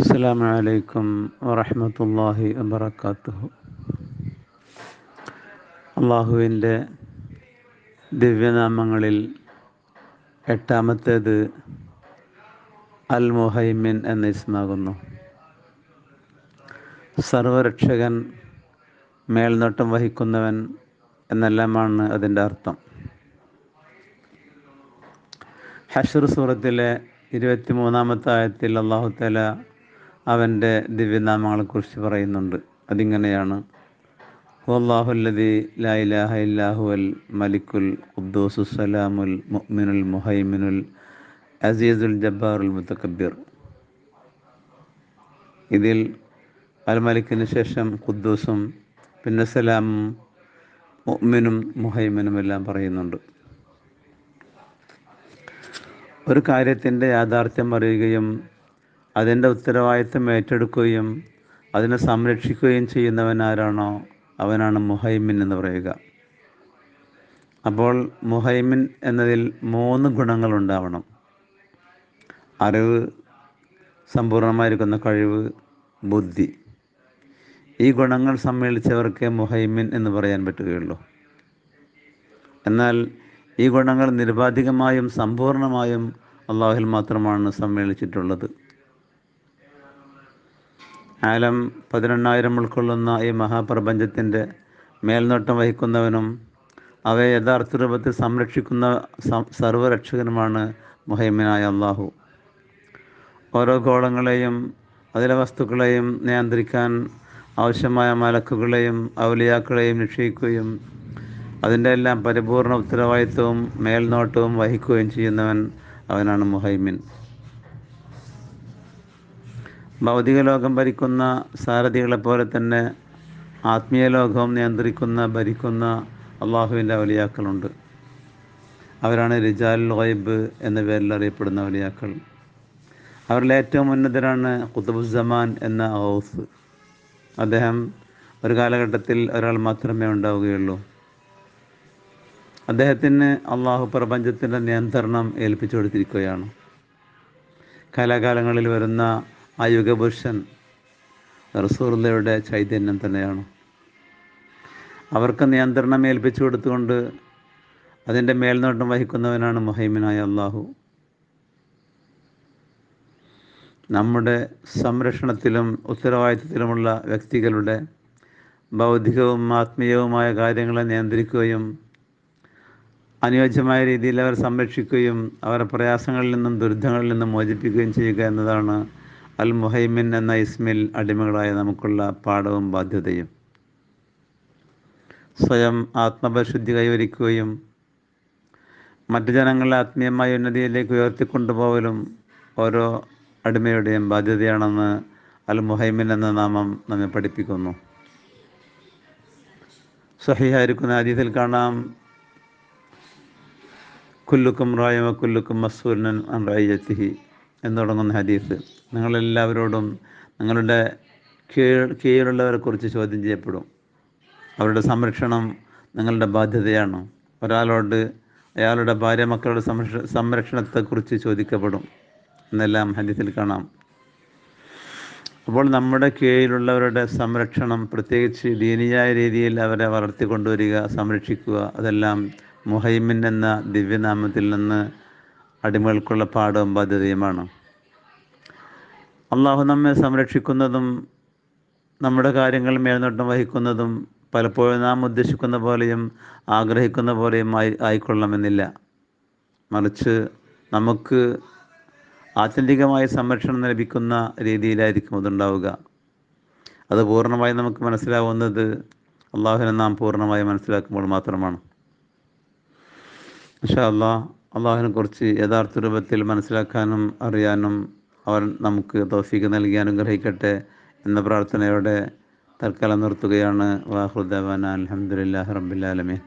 അസ്സാം അലൈക്കും വറഹമത്തല്ലാഹി വബർക്കാത്തുഹു അള്ളാഹുവിന്റെ ദിവ്യനാമങ്ങളിൽ എട്ടാമത്തേത് അൽ മുഹൈമിൻ എന്ന ഇസ്മാകുന്നു. സർവരക്ഷകൻ മേൽനോട്ടം വഹിക്കുന്നവൻ എന്നെല്ലാമാണ് അതിന്റെ അർത്ഥം. ഹഷർ സൂറത്തിലെ ഇരുപത്തിമൂന്നാമത്തെ ആയത്തിൽ അള്ളാഹു തല അവന്റെ ദിവ്യനാമങ്ങളെക്കുറിച്ച് പറയുന്നുണ്ട്. അതിങ്ങനെയാണ്. അള്ളാഹുല്ലതി ലാ ഇലാഹ ഇല്ലാഹുവൽ മലിക്കുൽ ഖുദ്ദൂസു മുഅ്മിനുൽ മുഹൈമിനുൽ അസീസുൽ ജബ്ബാറുൽ മുത്തക്കബിർ ഇതിൽ അൽ മലിക്കിന് ശേഷം ഖുദ്ദൂസും പിന്നെ സലാമും മുഅ്മിനും മുഹൈമിനും എല്ലാം പറയുന്നുണ്ട്. ഒരു കാര്യത്തിന്റെ യാഥാർത്ഥ്യം അറിയുകയും അതിന്റെ ഉത്തരവാദിത്വം ഏറ്റെടുക്കുകയും അതിനെ സംരക്ഷിക്കുകയും ചെയ്യുന്നവൻ ആരാണോ അവനാണ് മുഹൈമിൻ എന്ന് പറയുക. അപ്പോൾ മുഹൈമിൻ എന്നതിൽ മൂന്ന് ഗുണങ്ങൾ ഉണ്ടാവണം. അറിവ് സമ്പൂർണമായിരിക്കുന്ന കഴിവ് ബുദ്ധി. ഈ ഗുണങ്ങൾ സമ്മേളിച്ചവർക്ക് മുഹൈമിൻ എന്ന് പറയാൻ പറ്റുകയുള്ളൂ. എന്നാൽ ഈ ഗുണങ്ങൾ നിരുപാധികമായും സമ്പൂർണമായും അള്ളാഹുൽ മാത്രമാണ് സമ്മേളിച്ചിട്ടുള്ളത്. ആലം പതിനെണ്ണായിരം ഉൾക്കൊള്ളുന്ന ഈ മഹാപ്രപഞ്ചത്തിന്റെ മേൽനോട്ടം വഹിക്കുന്നവനും അവയെ യഥാർത്ഥ രൂപത്തിൽ സംരക്ഷിക്കുന്ന സർവരക്ഷകനുമാണ് മുഹൈമിനായ അള്ളാഹു ഓരോ ഗോളങ്ങളെയും അതിലെ വസ്തുക്കളെയും നിയന്ത്രിക്കാൻ ആവശ്യമായ മലക്കുകളെയും ഔലിയാക്കളെയും നിക്ഷയിക്കുകയും അതിന്റെ എല്ലാം പരിപൂർണ ഉത്തരവാദിത്വവും മേൽനോട്ടവും വഹിക്കുകയും ചെയ്യുന്നവൻ അവനാണ് മുഹൈമിൻ. ഭൗതിക ലോകം ഭരിക്കുന്ന സാരഥികളെ പോലെ തന്നെ ആത്മീയ ലോകവും നിയന്ത്രിക്കുന്ന ഭരിക്കുന്ന അള്ളാഹുവിന്റെ അവലിയാക്കളുണ്ട് അവരാണ് റിജാൽ ലോയിബ് എന്ന പേരിൽ അറിയപ്പെടുന്ന അവലിയാക്കൾ അവരിൽ ഏറ്റവും ഉന്നതരാണ് ഖുതുബുസ്സമാൻ എന്ന ഔസ്. അദ്ദേഹം ഒരു കാലഘട്ടത്തിൽ ഒരാൾ മാത്രമേ ഉണ്ടാവുകയുള്ളൂ. അദ്ദേഹത്തിന് അള്ളാഹു പ്രപഞ്ചത്തിന്റെ നിയന്ത്രണം ഏൽപ്പിച്ചു കൊടുത്തിരിക്കുകയാണ്. കാലാകാലങ്ങളിൽ വരുന്ന ആ യുഗപുരുഷൻ റസൂർലയുടെ ചൈതന്യം തന്നെയാണ്. അവർക്ക് നിയന്ത്രണം ഏൽപ്പിച്ചു കൊടുത്തുകൊണ്ട് അതിന്റെ മേൽനോട്ടം വഹിക്കുന്നവനാണ് മുഹൈമിനായ അള്ളാഹു. നമ്മുടെ സംരക്ഷണത്തിലും ഉത്തരവാദിത്വത്തിലുമുള്ള വ്യക്തികളുടെ ബൗദ്ധികവും ആത്മീയവുമായ കാര്യങ്ങളെ നിയന്ത്രിക്കുകയും അനുയോജ്യമായ രീതിയിൽ അവർ സംരക്ഷിക്കുകയും അവരുടെ പ്രയാസങ്ങളിൽ നിന്നും ദുരിതങ്ങളിൽ നിന്നും മോചിപ്പിക്കുകയും ചെയ്യുക എന്നതാണ് അൽ മുഹൈമിൻ എന്ന ഇസ്മിൽ അടിമകളായ നമുക്കുള്ള പാഠവും ബാധ്യതയും. സ്വയം ആത്മപരിശുദ്ധി കൈവരിക്കുകയും മറ്റു ജനങ്ങളെ ആത്മീയമായ ഉന്നതിയിലേക്ക് ഉയർത്തിക്കൊണ്ടുപോകലും ഓരോ അടിമയുടെയും ബാധ്യതയാണെന്ന് അൽ മുഹൈമിൻ എന്ന നാമം നമ്മെ പഠിപ്പിക്കുന്നു. സഹിയായിരിക്കുന്ന അതീതിൽ കാണാം. കുല്ലുക്കും റായമ കുല്ലുക്കും മസൂരനൻ റൈയത്തിഹി എന്ന് തുടങ്ങുന്ന ഹദീസ്. നിങ്ങളെല്ലാവരോടും നിങ്ങളുടെ കീഴ് കീഴിലുള്ളവരെക്കുറിച്ച് ചോദ്യം ചെയ്യപ്പെടും. അവരുടെ സംരക്ഷണം നിങ്ങളുടെ ബാധ്യതയാണ്. ഒരാളോട് അയാളുടെ ഭാര്യ മക്കളുടെ സംരക്ഷ സംരക്ഷണത്തെക്കുറിച്ച് ചോദിക്കപ്പെടും. എന്നെല്ലാം ഹദീസിൽ കാണാം. അപ്പോൾ നമ്മുടെ കീഴിലുള്ളവരുടെ സംരക്ഷണം പ്രത്യേകിച്ച് ദീനിയായ രീതിയിൽ അവരെ വളർത്തിക്കൊണ്ടുവരിക സംരക്ഷിക്കുക അതെല്ലാം മുഹൈമിൻ എന്ന ദിവ്യനാമത്തിൽ നിന്ന് അടിമകൾക്കുള്ള പാഠവും ബാധ്യതയുമാണ്. അള്ളാഹു നമ്മെ സംരക്ഷിക്കുന്നതും നമ്മുടെ കാര്യങ്ങൾ മേൽനോട്ടം വഹിക്കുന്നതും പലപ്പോഴും നാം ഉദ്ദേശിക്കുന്ന പോലെയും ആഗ്രഹിക്കുന്ന പോലെയും ആയി ആയിക്കൊള്ളണമെന്നില്ല. മറിച്ച് നമുക്ക് ആത്യന്തികമായ സംരക്ഷണം ലഭിക്കുന്ന രീതിയിലായിരിക്കും അതുണ്ടാവുക. അത് പൂർണമായി നമുക്ക് മനസ്സിലാവുന്നത് അള്ളാഹുവിനെ നാം പൂർണമായി മനസ്സിലാക്കുമ്പോൾ മാത്രമാണ്. പക്ഷേ അള്ളാഹ് അള്ളാഹുവിനെ കുറിച്ച് യഥാർത്ഥ രൂപത്തിൽ മനസ്സിലാക്കാനും അറിയാനും അവൻ നമുക്ക് തോഫീക്ക് നൽകി അനുഗ്രഹിക്കട്ടെ എന്ന പ്രാർത്ഥനയോടെ തൽക്കാലം നിർത്തുകയാണ്. വാഹുദേവൻ അലഹമുല്ലാ റബ്ബിലാലമീൻ